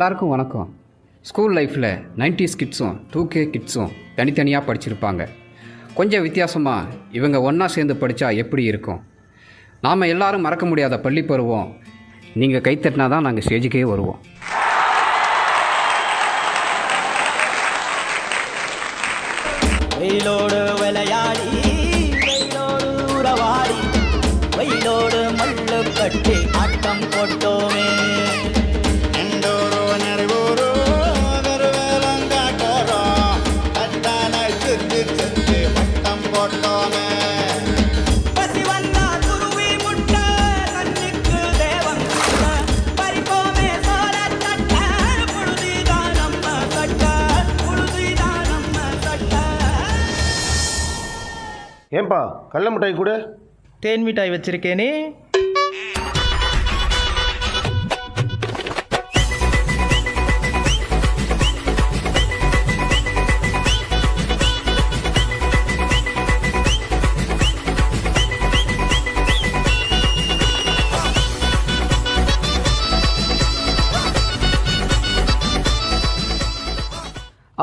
எல்லாருக்கும் வணக்கம். ஸ்கூல் லைஃப்பில் 90s கிட்ஸும் டூ கே கிட்ஸும் தனித்தனியாக படிச்சிருப்பாங்க. கொஞ்சம் வித்தியாசமாக இவங்க ஒன்றா சேர்ந்து படித்தா எப்படி இருக்கும்? நாம் எல்லாரும் மறக்க முடியாத பள்ளி பருவம். நீங்கள் கைத்தட்டினா தான் நாங்கள் ஸ்டேஜுக்கே வருவோம். வெயிலோடு விளையாடி வெயிலோடு உறவாடி வெயிலோடு மல்லு கட்டி ஆட்டம் ஏன்பா கடல மிட்டாய் கூட. தேன் மிட்டாய் வச்சிருக்கேனே.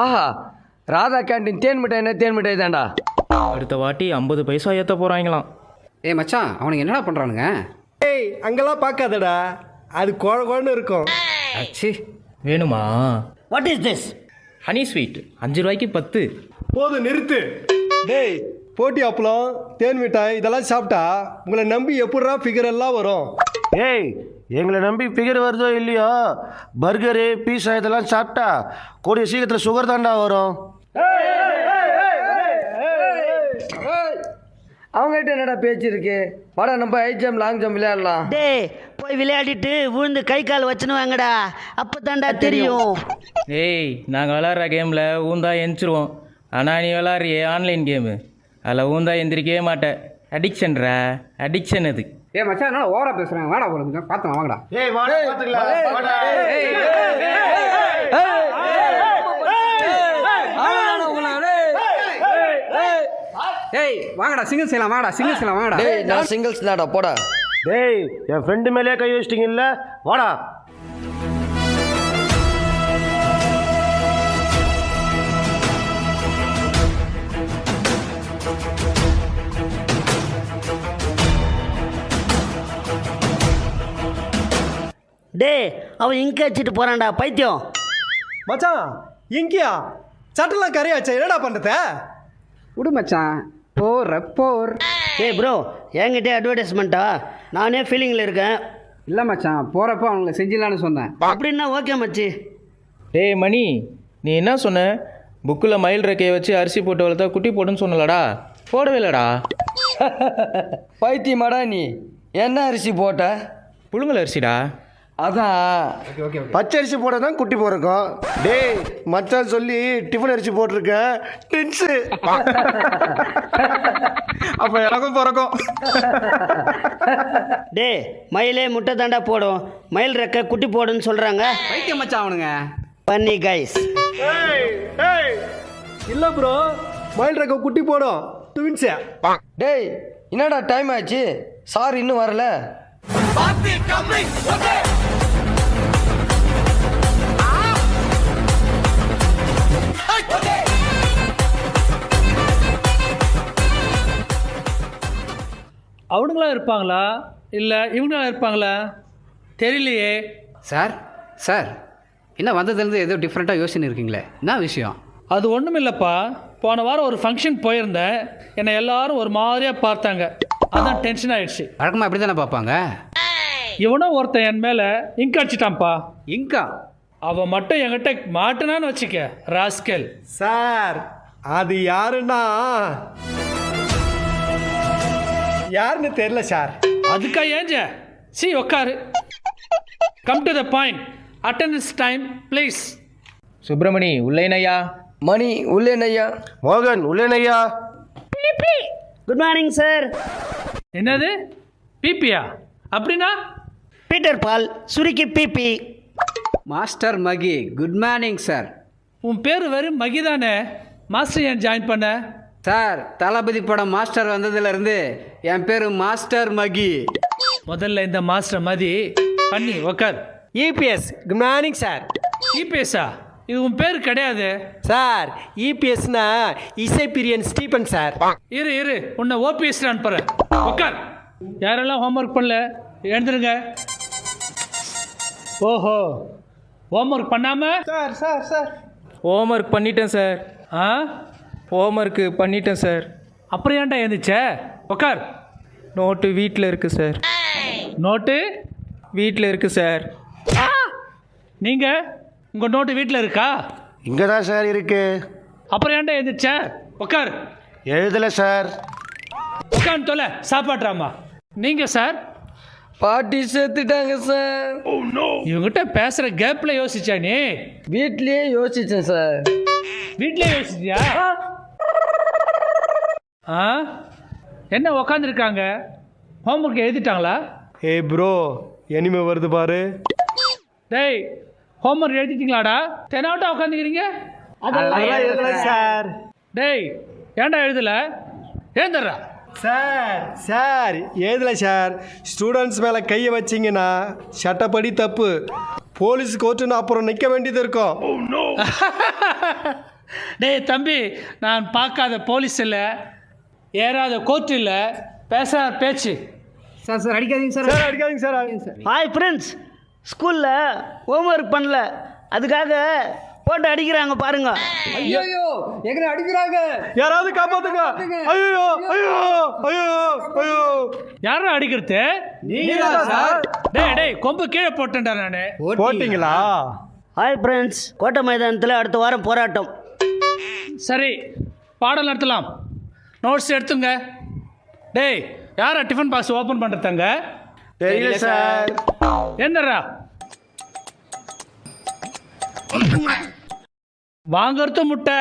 ஆஹா ராதா கேண்டீன் தேன் மிட்டாய் என்ன தேன் மிட்டாய் தான்டா. அடுத்த வாட்டி ஐம்பது பைசா ஏற்ற போகிறாங்களாம் ஏய் மச்சான் அவனுங்க என்னடா பண்ணுறானுங்க ஏய் அங்கெல்லாம் பார்க்காதடா. அது குழ குழன்னு இருக்கும். அச்சி. வேணுமா? What is this honey sweet அஞ்சு ரூபாய்க்கு பத்து. போதும் நிறுத்து. டேய் போட்டி அப்பளம் தேன் மிட்டாய் இதெல்லாம் சாப்பிட்டா உங்களை நம்பி எப்படிரா ஃபிகர் எல்லாம் வரும்? ஏய் எங்களை நம்பி ஃபிகர் வருதோ இல்லையோ? பர்கரு பீஸா இதெல்லாம் சாப்பிட்டா கூடிய சீக்கிரத்தில் சுகர் தாண்டா வரும். அவங்ககிட்ட என்னடா பேச்சு இருக்கு வாடா நம்ம ஹை ஜம்ப் லாங் ஜம்ப் விளையாடலாம் டேய் போய் விளையாடிட்டு விழுந்து கை கால் வச்சுன்னு வாங்கடா அப்போ தாண்டா தெரியும் ஏய் நாங்கள் விளாட்ற கேமில் ஊந்தா எந்திரிச்சிருவோம் ஆனால் நீ விளாட்றியே ஆன்லைன் கேமு அதில் ஊந்தா எந்திரிக்கவே மாட்டேன் அடிக்ஷன்ரா அடிக்ஷன் அது ஏய் மச்சான் என்ன ஓவரா பேசுகிறாங்க வாடா நிமிஷம் பார்த்தோம் வாங்கடா ஏய் வாடா பார்த்துக்கலாம் வாடா. ஏய் வாங்கடா சிங்கிள் செய்யலாம் வாங்கடா சிங்கிள் செய்யலாம் வாங்கடா. டேய் நான் சிங்கிள்ஸ் தான்டா போடா. டேய் என் ஃப்ரெண்டு மேலேயே கை வச்சிட்டீங்கல்ல வாடா. டேய் அவன் இங்க வச்சுட்டு போறான்டா பைத்தியம். மச்சான் இங்கேயா? சட்டெல்லாம் கரையாச்சா என்னடா பண்ணுறத விடு மச்சான். போர். போர் டேய் ப்ரோ என்கிட்ட அட்வர்டைஸ்மெண்ட்டா நானே ஃபீலிங்கில் இருக்கேன். இல்லை மச்சான் போகிறப்ப அவங்களை செஞ்சிடலான்னு சொன்னேன். அப்படின்னா ஓகே மச்சி. டேய் மணி நீ என்ன சொன்ன? புக்கில் மயில் ரெக்கையை வச்சு அரிசி போட்டு வளர்த்தா குட்டி போடுன்னு சொன்னலடா. போடவே இல்லைடா. பைத்தியமாடா நீ. என்ன அரிசி போட்ட? புழுங்கல் அரிசிடா. அதான் பச்சரிசி போட தான் குட்டி போறக்கும் டேய். மச்சான் சொல்லி டிஃபன் அரிசி போட்டிருக்கேன். டின்ஸு அப்போ எனக்கும் பிறக்கும். டேய் மயிலே முட்டை தாண்டா போடும். மயில் ரெக்க குட்டி போடுன்னு சொல்கிறாங்க பைத்தியம் மச்சான் அவனுங்க. பண்ணி கைஸ் இல்லை ப்ரோ மயில் ரக்க குட்டி போடும். ட்வின்ஸே டேய் என்னடா டைம் ஆச்சு? சார் இன்னும் வரல. அவனுங்களா இருப்பாங்களா? இல்லை இவங்களா இருப்பாங்களா? தெரியலையே. சார் சார் என்ன வந்ததுலேருந்து ஏதோ டிஃப்ரெண்ட்டாக யோசனை இருக்கீங்களே? என்ன விஷயம்? அது ஒன்றும் இல்லைப்பா. போன வாரம் ஒரு ஃபங்க்ஷன் போயிருந்தேன். என்னை எல்லாரும் ஒரு மாதிரியாக பார்த்தாங்க. அதான் டென்ஷன் ஆயிடுச்சு. வழக்கமாக அப்படி தானே பார்ப்பாங்க? இவனோ ஒருத்தன் என் மேலே இங்க் அடிச்சிட்டான்ப்பா. இங்கா? அவன் மட்டும் என்கிட்ட மாட்டினான்னு வச்சுக்க ராஸ்கல். சார் அது யாருன்னா? யாருன்னு தெரியல சார். அதுக்கா ஏஞ்ச? சி உக்காரு. Come to the point attendance time please Subramani உள்ளேனையா? Mani உள்ளே நையா மோகன் உள்ளேனையா? குட் மார்னிங் சார் என்னது? பிபியா அப்படின்னா? பீட்டர் பால் சுருக்கி PP master Mahi good morning sir உன் பேர் வெறும் மகிதானே மாஸ்டர் ஏன் ஜாயின் பண்ண? சார் தளபதி படம் மாஸ்டர் வந்ததுலேருந்து என் பேர் மாஸ்டர் மகி முதல்ல இந்த மாஸ்டர் மதி பண்ணி உக்கார். இபிஎஸ் குட் மார்னிங் சார் இபிஎஸ்ஸா இது உன் பேர் கிடையாது. சார் இபிஎஸ்னா இசை பிரியன் ஸ்டீபன் சார் இரு இரு. உன்னை ஓபிஎஸ் அனுப்புறேன். உட்கார் யாரெல்லாம் ஹோம்ஒர்க் பண்ணல? எழுந்துருங்க. ஓஹோ. ஹோம்ஒர்க் பண்ணாம? Sir sir sir. ஹோம்ஒர்க் பண்ணிட்டேன் சார். ஆ? ஹோம்ஒர்க்கு பண்ணிட்டேன் சார். அப்புறம் ஏன்டா எழுந்துச்ச? உட்கார் நோட்டு வீட்டில் இருக்குது சார். நோட்டு வீட்டில் இருக்குது சார். நீங்கள் உங்கள் நோட்டு வீட்டில் இருக்கா? இங்கே தான் சார் இருக்கு. அப்புறம் ஏன்டா எழுந்துச்ச? உட்கார் எழுதலை சார். உட்காந்து தொலை. சாப்பாட்றாமா நீங்கள் சார்? பாட்டி சேர்த்துட்டாங்க சார். இவங்ககிட்ட பேசுகிற கேப்பில் யோசிச்சா நீ? வீட்லயே யோசிச்சேன் சார். வீட்டிலே யோசிச்சியா? ஆ. என்ன உக்காந்துருக்காங்க? ஹோம்ஒர்க் எழுதிட்டாங்களா? ஏ ப்ரோ எனிமே வருது பாரு. டேய் ஹோம்ஒர்க் எழுதிட்டீங்களாடா? தெனாவட்டா உட்காந்துக்கிறீங்க சார். டேய் ஏன்டா எழுதல? ஏந்தர்றா சார் சார் ஏதில் சார். ஸ்டூடெண்ட்ஸ் மேலே கையை வச்சிங்கன்னா சட்டப்படி தப்பு. போலீஸ் கோர்ட்டுன்னு அப்புறம் நிற்க வேண்டியது இருக்கும். டேய் தம்பி நான் பார்க்காத போலீஸ் இல்லை. ஏறாத கோர்ட் இல்லை. பேசாத பேச்சு. சார் சார் அடிக்காதீங்க சார். சார் அடிக்காதீங்க சார். ஹாய் ஃப்ரெண்ட்ஸ் ஸ்கூலில் ஹோம்ஒர்க் பண்ணல. அதுக்காக போட்டு அடிக்கிறாங்க பாருங்க. ஐயோ. எங்களை அடிக்கிறாங்க? யாராவது காப்பாத்துங்க. ஐயோ ஐயோ ஐயோ ஐயோ. யாரா அடிக்கிறது டேய் டேய் கொம்பு கீழே போட்டேன்டா நான். போட்டிங்களா? ஹாய் ஃப்ரெண்ட்ஸ் கோட்டை மைதானத்தில் அடுத்த வாரம் போராட்டம். சரி பாடம் நடத்தலாம். நோட்ஸ் எடுத்துங்க. டேய் யாரா டிஃபன் பாக்ஸ் ஓப்பன் பண்ணுறதாங்க தெரியல சார். என்னடா வாங்கறது முட்டை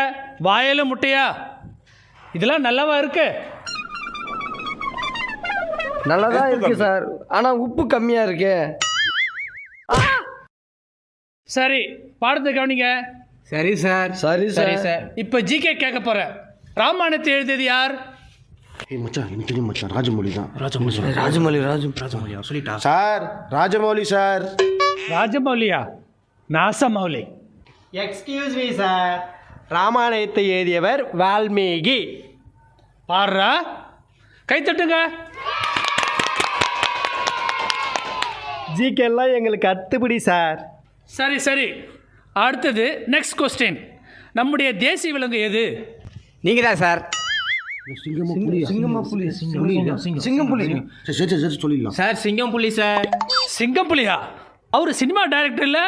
வாயில முட்டையா? இதெல்லாம் நல்லவா இருக்கு? நல்லதா இருக்கு சார். ஆனா உப்பு கம்மியா இருக்கே. சரி பாடத்தை கவனிங்க. சரி சார். சரி சரி சார். இப்போ ஜிகே கேட்க போறேன் ராமாயணத்தை எழுதியது யார்? ஏய் மச்சான் எனக்கு தெரியும் மச்சான் ராஜமௌலி தான். Rajamouli. Raju sir Rajamouli sir. ராஜமௌலியா? நாசமௌலி. எக்ஸ்கியூஸ் மீ சார் ராமாயணத்தை எழுதியவர் வால்மீகி. பாடுறா. கை தட்டுங்க. ஜிகேலாம் எங்களுக்கு அத்துப்படி சார் சரி சரி. அடுத்தது நெக்ஸ்ட் கொஸ்டின் நம்முடைய தேசிய விலங்கு எது? நீங்கள் தான் சார் சிங்கமா புலி சிங்கம் புலி. சரி சரி சரி, சரி சொல்லிடலாம். சார் சிங்கம் புலி சார் சிங்கம் புலியா? அவர் சினிமா டைரக்டர் இல்லை?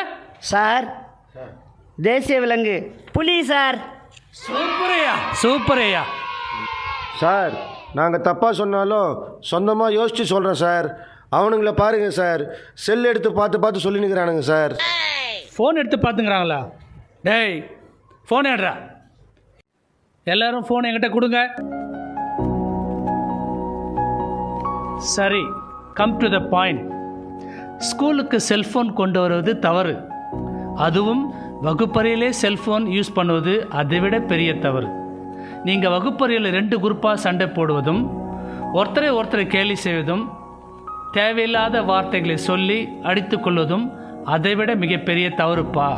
சார் தேசிய விலங்கு. புலி சார். சூப்பரையா? சூப்பரையா? சார் நாங்கள் தப்பாக சொன்னாலும் சொந்தமாக யோசித்து சொல்கிறேன் சார். அவனுங்கள பாருங்க சார். செல் எடுத்து பார்த்து பார்த்து சொல்லி நிற்கிறானுங்க சார். ஃபோன் எடுத்து பார்த்துங்கிறாங்களா? டேய் ஃபோன் எடுறா. எல்லாரும் ஃபோன் என்கிட்ட கொடுங்க. சரி கம் டு த பாயிண்ட் ஸ்கூலுக்கு செல்ஃபோன் கொண்டு வருவது தவறு. அதுவும் வகுப்பறையிலே செல்ஃபோன் யூஸ் பண்ணுவது அதைவிட பெரிய தவறு. நீங்கள் வகுப்பறையில் ரெண்டு குரூப்பாக சண்டை போடுவதும் ஒருத்தரை ஒருத்தரை கேலி செய்வதும் தேவையில்லாத வார்த்தைகளை சொல்லி அடித்துக்கொள்வதும் அதைவிட மிகப்பெரிய தவறுப்பா.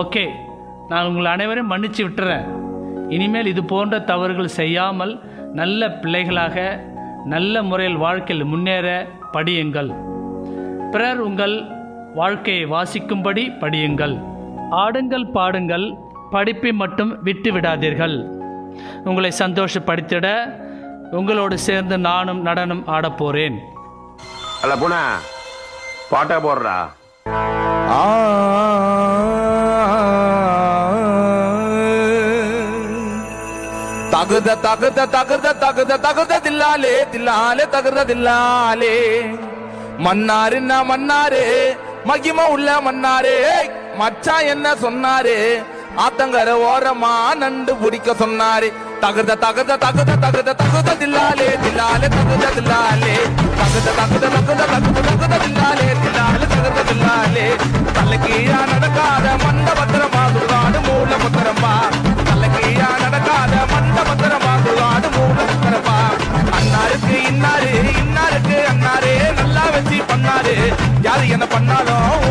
ஓகே நான் உங்களை அனைவரையும் மன்னிச்சு விட்டுறேன். இனிமேல் இது போன்ற தவறுகள் செய்யாமல் நல்ல பிள்ளைகளாக நல்ல முறையில் வாழ்க்கையில் முன்னேற படியுங்கள். பிறர் உங்கள் வாழ்க்கையை வாசிக்கும்படி படியுங்கள். ஆடுங்கள் பாடுங்கள் படிப்பை மட்டும் விட்டு விடாதீர்கள் உங்களை சந்தோஷப்படுத்திட உங்களோடு சேர்ந்து நானும் நடனம் ஆடப் போகிறேன் அல்ல புனா பாட்டா போடுறா தகுத தகுத தகுத தகுத தகுத தில்லாலே தில்லாலே தகுத தில்லாலே மன்னாருன்னா மன்னாரே மகிம உள்ள மன்னாரே மச்சான் என்ன சொன்னாரு? ஆத்தங்கர ஓரமா நண்டு பிடிக்க சொன்னாரு. தகுத தகுத தகுத தகுத தகுத தில்லாலே தில்லாலே தகுத தில்லாலே. தகுத தகுத தகுத தகுத தகுத தில்லாலே தில்லாலே தகுத தில்லாலே. தலைக்கீழா நடக்காத மண்ட பத்திரமா சுடுகாடு மூல பத்திரமா தலைக்கீழா நடக்காத மண்ட பத்திரமா சுடுகாடு மூல பத்திரமா அண்ணாருக்கு இன்னாரு இன்னாருக்கு அன்னாரே நல்லா வச்சு பண்ணாரு. யாரு என்ன பண்ணாலும்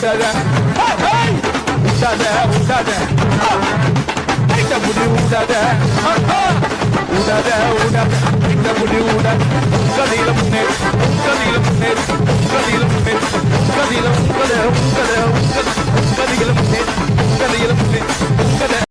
உதர உதர உதர இந்த முடி உதர உதர உதர இந்த முடி உடல் உங்கதில முன்னேறு உங்கதில முன்னேறு உங்கதில முன்னேறு உங்கதில உங்கத உங்கத உங்கதில முன்னேறு உங்கதில முன்னேறு உங்கத